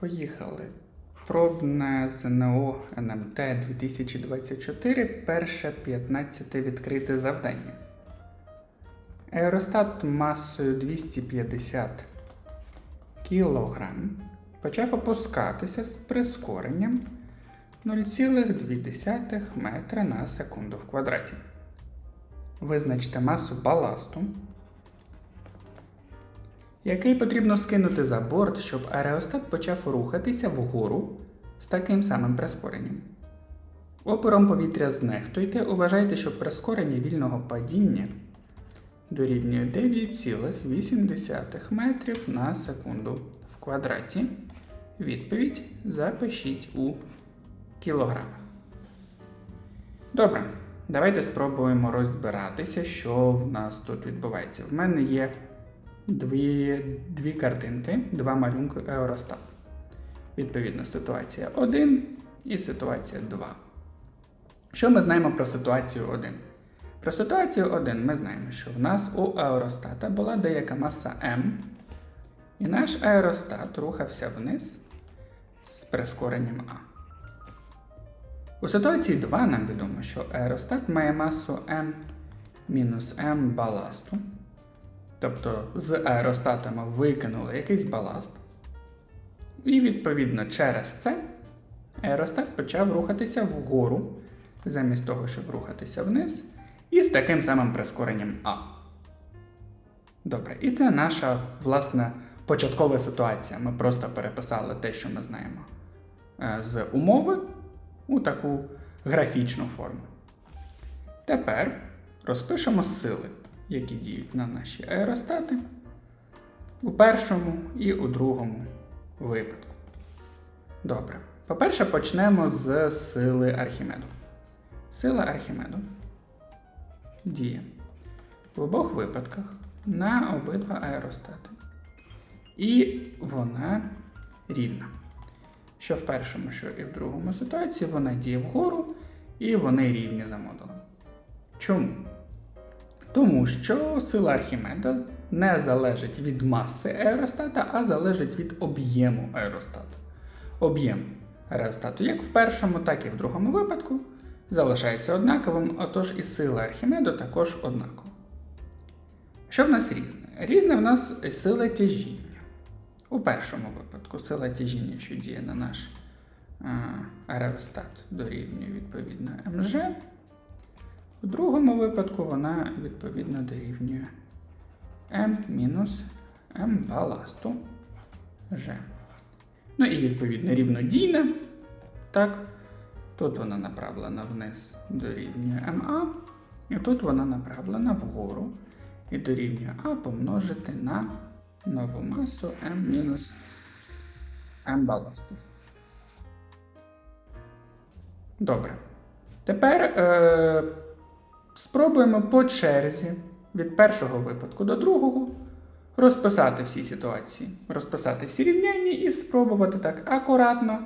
Поїхали. Пробне ЗНО НМТ 2024, перше 15 відкрите завдання. Аеростат масою 250 кг почав опускатися з прискоренням 0,2 метра на секунду в квадраті. Визначте масу баласту, який потрібно скинути за борт, щоб аеростат почав рухатися вгору з таким самим прискоренням. Опором повітря знехтуйте, уважайте, що прискорення вільного падіння дорівнює 9,8 метрів на секунду в квадраті. Відповідь запишіть у кілограмах. Добре, давайте спробуємо розбиратися, що в нас тут відбувається. В мене є дві, дві картинки, два малюнки Eurostat. Відповідно, ситуація 1 і ситуація 2. Що ми знаємо про ситуацію 1? Про ситуацію 1 ми знаємо, що в нас у аеростата була деяка маса М, і наш аеростат рухався вниз з прискоренням А. У ситуації 2 нам відомо, що аеростат має масу М мінус М баласту. Тобто з аеростата ми викинули якийсь баласт. І відповідно через це аеростат почав рухатися вгору, замість того, щоб рухатися вниз, і з таким самим прискоренням А. Добре, і це наша власне початкова ситуація. Ми просто переписали те, що ми знаємо е, з умови у таку графічну форму. Тепер розпишемо сили, які діють на наші аеростати у першому і у другому випадку. Добре. По-перше, почнемо з сили Архімеду. Сила Архімеду діє в обох випадках на обидва аеростати. І вона рівна. Що в першому, що і в другому ситуації вона діє вгору, і вони рівні за модулем. Чому? Тому що сила Архімеда не залежить від маси аеростата, а залежить від об'єму аеростату. Об'єм аеростату як в першому, так і в другому випадку залишається однаковим, отож і сила Архімеду також однакова. Що в нас різне? Різне в нас сила тяжіння. У першому випадку сила тяжіння, що діє на наш е, аеростат, дорівнює відповідно МЖ. У другому випадку вона відповідно дорівнює М мінус М баласту Ж. Ну і відповідно рівнодійна. Так, тут вона направлена вниз дорівнює МА, і тут вона направлена вгору і дорівнює А помножити на нову масу М мінус М баласту. Добре. Тепер е, спробуємо по черзі від першого випадку до другого розписати всі ситуації, розписати всі рівняння і спробувати так акуратно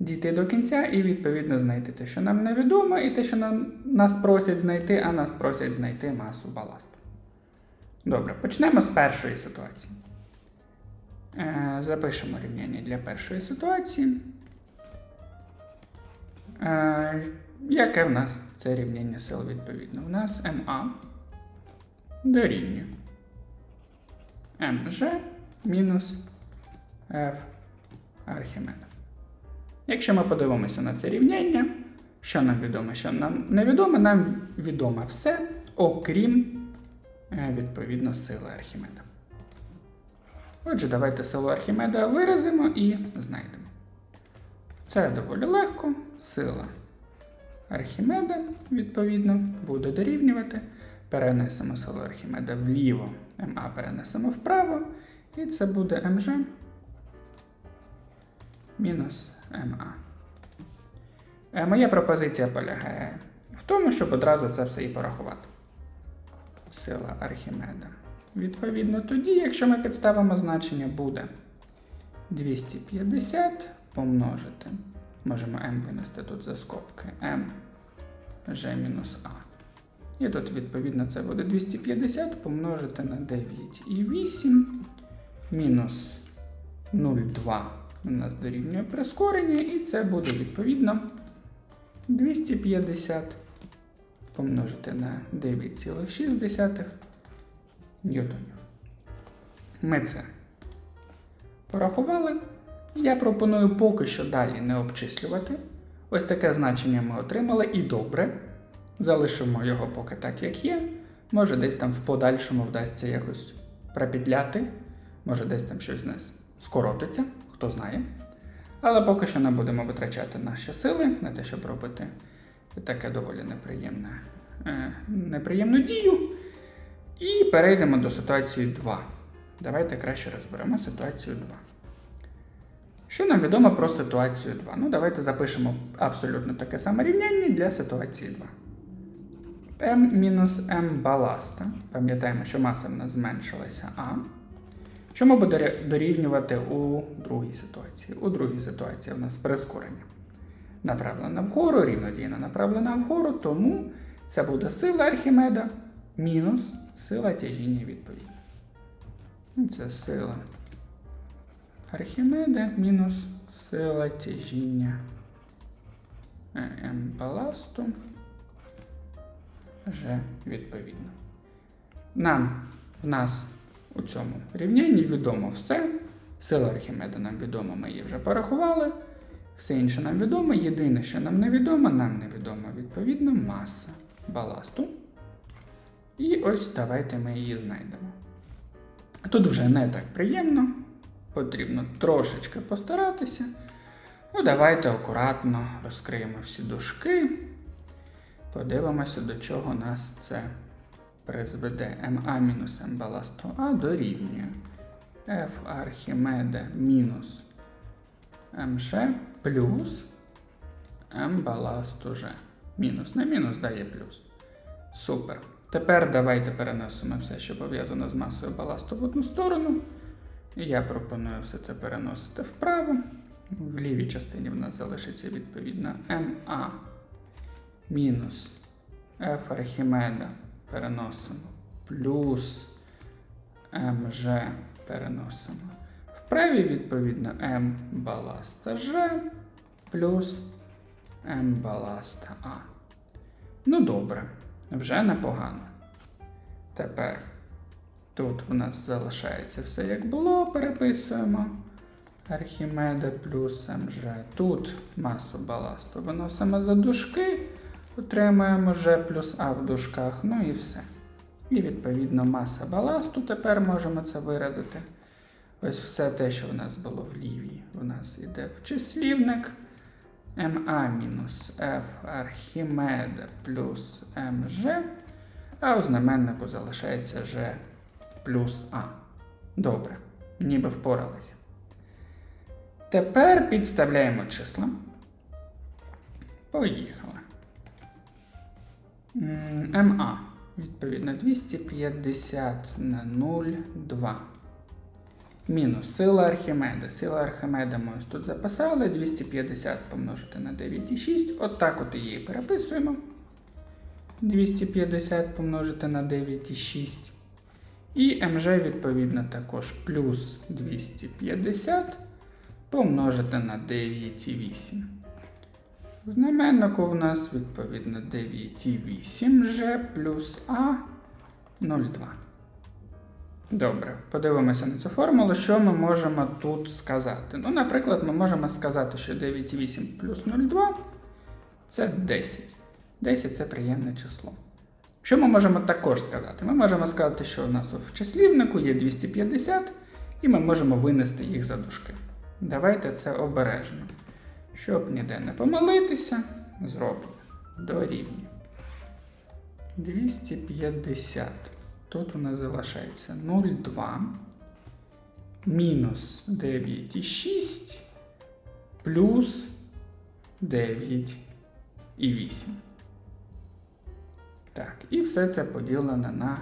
дійти до кінця і відповідно знайти те, що нам невідомо, і те, що нам, нас просять знайти, а нас просять знайти масу баласту. Добре, почнемо з першої ситуації. Е, запишемо рівняння для першої ситуації. Е, яке в нас це рівняння сил відповідно? У нас МА дорівнює МЖ мінус F Архімеда. Якщо ми подивимося на це рівняння, що нам відомо, що нам невідомо, нам відомо все, окрім е, відповідно сили Архімеда. Отже, давайте силу Архімеда виразимо і знайдемо. Це доволі легко. Сила Архімеда, відповідно, буде дорівнювати. Перенесемо силу Архімеда вліво, МА перенесемо вправо, і це буде МЖ мінус МА. Е, Моя пропозиція полягає в тому, щоб одразу це все і порахувати. Сила Архімеда. Відповідно, тоді, якщо ми підставимо значення, буде 250 помножити. Можемо m винести тут за скобки m g мінус a. І тут, відповідно, це буде 250 помножити на 9,8 мінус 0,2 у нас дорівнює прискорення, і це буде відповідно 250 помножити на 9,6 ньютонів. Ми це порахували. Я пропоную поки що далі не обчислювати. Ось таке значення ми отримали і добре. Залишимо його поки так, як є. Може, десь там в подальшому вдасться якось припідляти, може, десь там щось з нас скоротиться, хто знає. Але поки що не будемо витрачати наші сили на те, щоб робити таке доволі неприємне, е, неприємну дію. І перейдемо до ситуації 2. Давайте краще розберемо ситуацію 2. Що нам відомо про ситуацію 2? Ну, давайте запишемо абсолютно таке саме рівняння для ситуації 2. m мінус m баласта. Пам'ятаємо, що маса в нас зменшилася А. Чому буде ре- дорівнювати у другій ситуації? У другій ситуації в нас прискорення. Направлена вгору, рівнодійно направлена вгору, тому це буде сила Архімеда мінус сила тяжіння відповідно. Ну, Це сила Архімеда мінус сила тяжіння М баласту Ж відповідно. Нам в нас у цьому рівнянні відомо все. Сила Архімеда нам відома, ми її вже порахували. Все інше нам відомо. Єдине, що нам невідомо, нам невідома відповідно маса баласту. І ось давайте ми її знайдемо. Тут вже не так приємно, потрібно трошечки постаратися. Ну, давайте акуратно розкриємо всі дужки. Подивимося, до чого нас це призведе. МА мінус М баласту А дорівнює F Архімеда мінус МЖ плюс М баласту Ж. Мінус на мінус дає плюс. Супер. Тепер давайте переносимо все, що пов'язано з масою баласту в одну сторону. І я пропоную все це переносити вправо. В лівій частині в нас залишиться відповідно МА мінус F Архімеда переносимо плюс МЖ переносимо. Вправі, відповідно, М баласта Ж плюс М баласта А. Ну добре, вже непогано. Тепер тут в нас залишається все як було, переписуємо. Архімеда плюс МЖ. Тут масу баласту виносимо за дужки, отримуємо Ж плюс А в дужках, ну і все. І відповідно маса баласту тепер можемо це виразити. Ось все те, що в нас було в лівій, у нас йде в числівник. МА мінус F Архімеда плюс МЖ, а у знаменнику залишається Ж плюс А. Добре, ніби впоралися. Тепер підставляємо числа. Поїхали. МА. Відповідно, 250 на 0,2. Мінус сила Архімеда. Сила Архімеда ми ось тут записали. 250 помножити на 9,6. От так от її переписуємо. 250 помножити на 9,6. І МЖ, відповідно, також плюс 250 помножити на 9,8. В знаменнику в нас відповідно 9,8 Ж плюс А 0,2. Добре, подивимося на цю формулу. Що ми можемо тут сказати? Ну, наприклад, ми можемо сказати, що 9,8 плюс 0,2 це 10. 10 це приємне число. Що ми можемо також сказати? Ми можемо сказати, що у нас в числівнику є 250, і ми можемо винести їх за дужки. Давайте це обережно. Щоб ніде не помилитися, зробимо дорівнює. 250. Тут у нас залишається 0,2 мінус 9,6 плюс 9,8. Так, і все це поділено на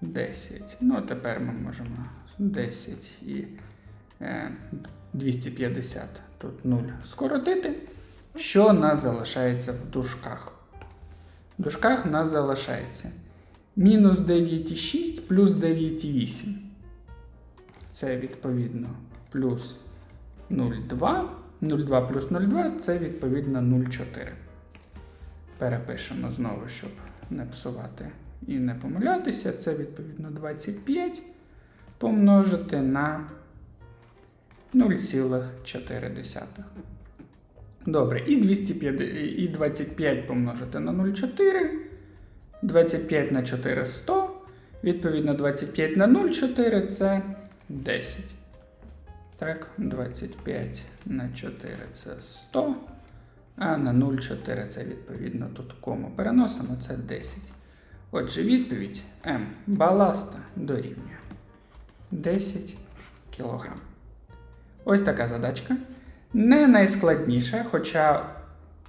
10. Ну, а тепер ми можемо 10 і е, 250 тут 0 скоротити. Що нас залишається в дужках? В дужках у нас залишається мінус 9,6 плюс 9,8. Це відповідно плюс 0,2. 0,2 плюс 0,2 це відповідно 0,4. Перепишемо знову, щоб не псувати і не помилятися. Це відповідно 25 помножити на 0,4. Добре, і 250, і 25 помножити на 0,4. 25 на 4 100. Відповідно, 25 на 0,4 це 10. Так, 25 на 4 це 100. А на 0,4 це відповідно тут кому переносимо, це 10. Отже, відповідь М. Баласта дорівнює 10 кг. Ось така задачка. Не найскладніша, хоча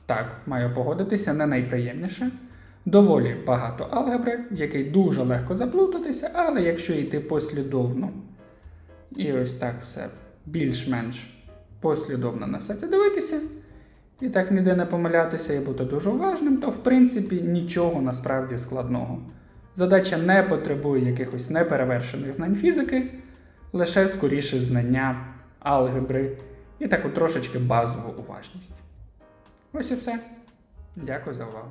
так, маю погодитися, не найприємніша. Доволі багато алгебри, в якій дуже легко заплутатися, але якщо йти послідовно і ось так все більш-менш послідовно на все це дивитися, і так ніде не помилятися і бути дуже уважним, то в принципі нічого насправді складного. Задача не потребує якихось неперевершених знань фізики, лише скоріше знання алгебри і таку трошечки базову уважність. Ось і все. Дякую за увагу.